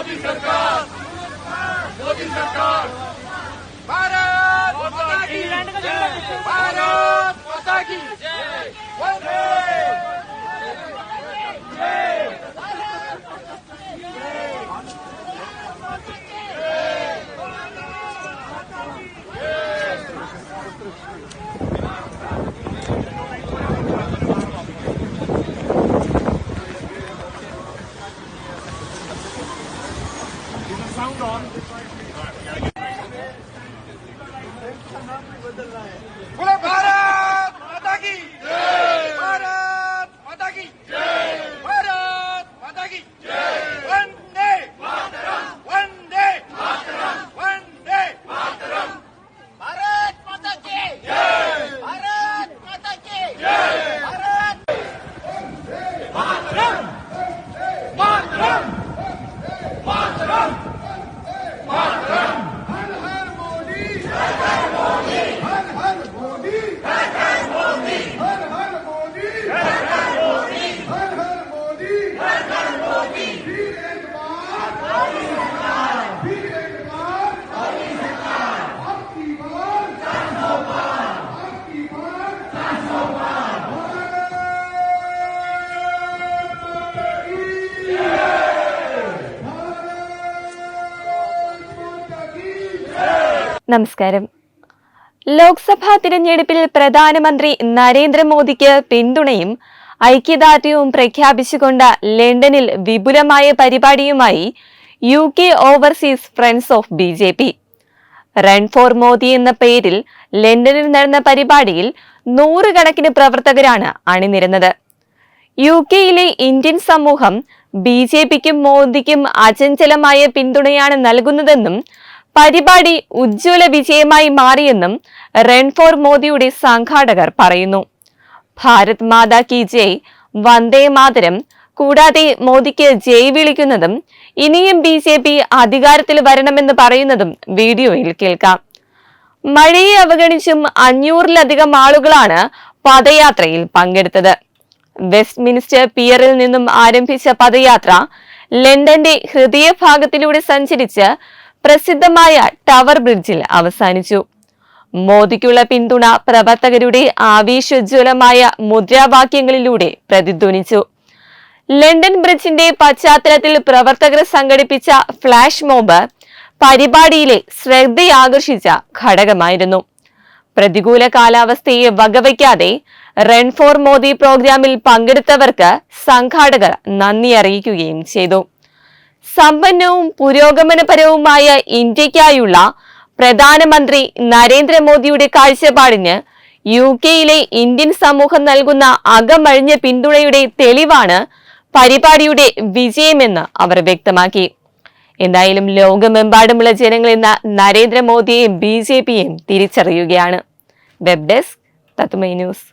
सरकार मोदी सरकार। भारत माता की भारत माता की। നമസ്കാരം. ലോക്സഭാ തിരഞ്ഞെടുപ്പിൽ പ്രധാനമന്ത്രി നരേന്ദ്രമോദിക്ക് പിന്തുണയും ഐക്യദാർഢ്യവും പ്രഖ്യാപിച്ചുകൊണ്ട് ലണ്ടനിൽ വിപുലമായ പരിപാടിയുമായി U K overseas friends of B J P. Run for Modi എന്ന പേരിൽ ലണ്ടനിൽ നടന്ന പരിപാടിയിൽ നൂറുകണക്കിന് പ്രവർത്തകരാണ് അണിനിരുന്നത്. യു കെയിലെ ഇന്ത്യൻ സമൂഹം ബി ജെ പിക്കും മോദിക്കും അചഞ്ചലമായ പിന്തുണയാണ് നൽകുന്നതെന്നും പരിപാടി ഉജ്ജ്വല വിജയമായി മാറിയെന്നും റെൻഫോർ ഫോർ മോദിയുടെ സംഘാടകർ പറയുന്നു. ഭാരത് മാതാ കി ജയ് വന്ദേ മാതരം. കൂടാതെ മോദിക്ക് ജയ് വിളിക്കുന്നതും ഇനിയും ബി ജെ പി അധികാരത്തിൽ വരണമെന്ന് പറയുന്നതും വീഡിയോയിൽ കേൾക്കാം. മഴയെ അവഗണിച്ചും അഞ്ഞൂറിലധികം ആളുകളാണ് പദയാത്രയിൽ പങ്കെടുത്തത്. വെസ്റ്റ് മിനിസ്റ്റർ പിയറിൽ നിന്നും ആരംഭിച്ച പദയാത്ര ലണ്ടന്റെ ഹൃദയഭാഗത്തിലൂടെ സഞ്ചരിച്ച് പ്രസിദ്ധമായ ടവർ ബ്രിഡ്ജിൽ അവസാനിച്ചു. മോദിക്കുള്ള പിന്തുണ പ്രവർത്തകരുടെ ആവേശോജ്വലമായ മുദ്രാവാക്യങ്ങളിലൂടെ പ്രതിധ്വനിച്ചു. ലണ്ടൻ ബ്രിഡ്ജിന്റെ പശ്ചാത്തലത്തിൽ പ്രവർത്തകർ സംഘടിപ്പിച്ച ഫ്ലാഷ് മോബ് പരിപാടിയിലെ ശ്രദ്ധയാകർഷിച്ച ഘടകമായിരുന്നു. പ്രതികൂല കാലാവസ്ഥയെ വകവയ്ക്കാതെ റൺ ഫോർ മോദി പ്രോഗ്രാമിൽ പങ്കെടുത്തവർക്ക് സംഘാടകർ നന്ദി അറിയിക്കുകയും ചെയ്തു. സമ്പന്നവും പുരോഗമനപരവുമായ ഇന്ത്യക്കായുള്ള പ്രധാനമന്ത്രി നരേന്ദ്രമോദിയുടെ കാഴ്ചപ്പാടിന് യു കെയിലെ ഇന്ത്യൻ സമൂഹം നൽകുന്ന അകമഴിഞ്ഞ പിന്തുണയുടെ തെളിവാണ് പരിപാടിയുടെ വിജയമെന്ന് അവർ വ്യക്തമാക്കി. എന്തായാലും ലോകമെമ്പാടുമുള്ള ജനങ്ങൾ ഇന്ന് നരേന്ദ്രമോദിയെയും ബി ജെ പിയെയും തിരിച്ചറിയുകയാണ്. വെബ് ഡെസ്ക് തത്മൈ ന്യൂസ്.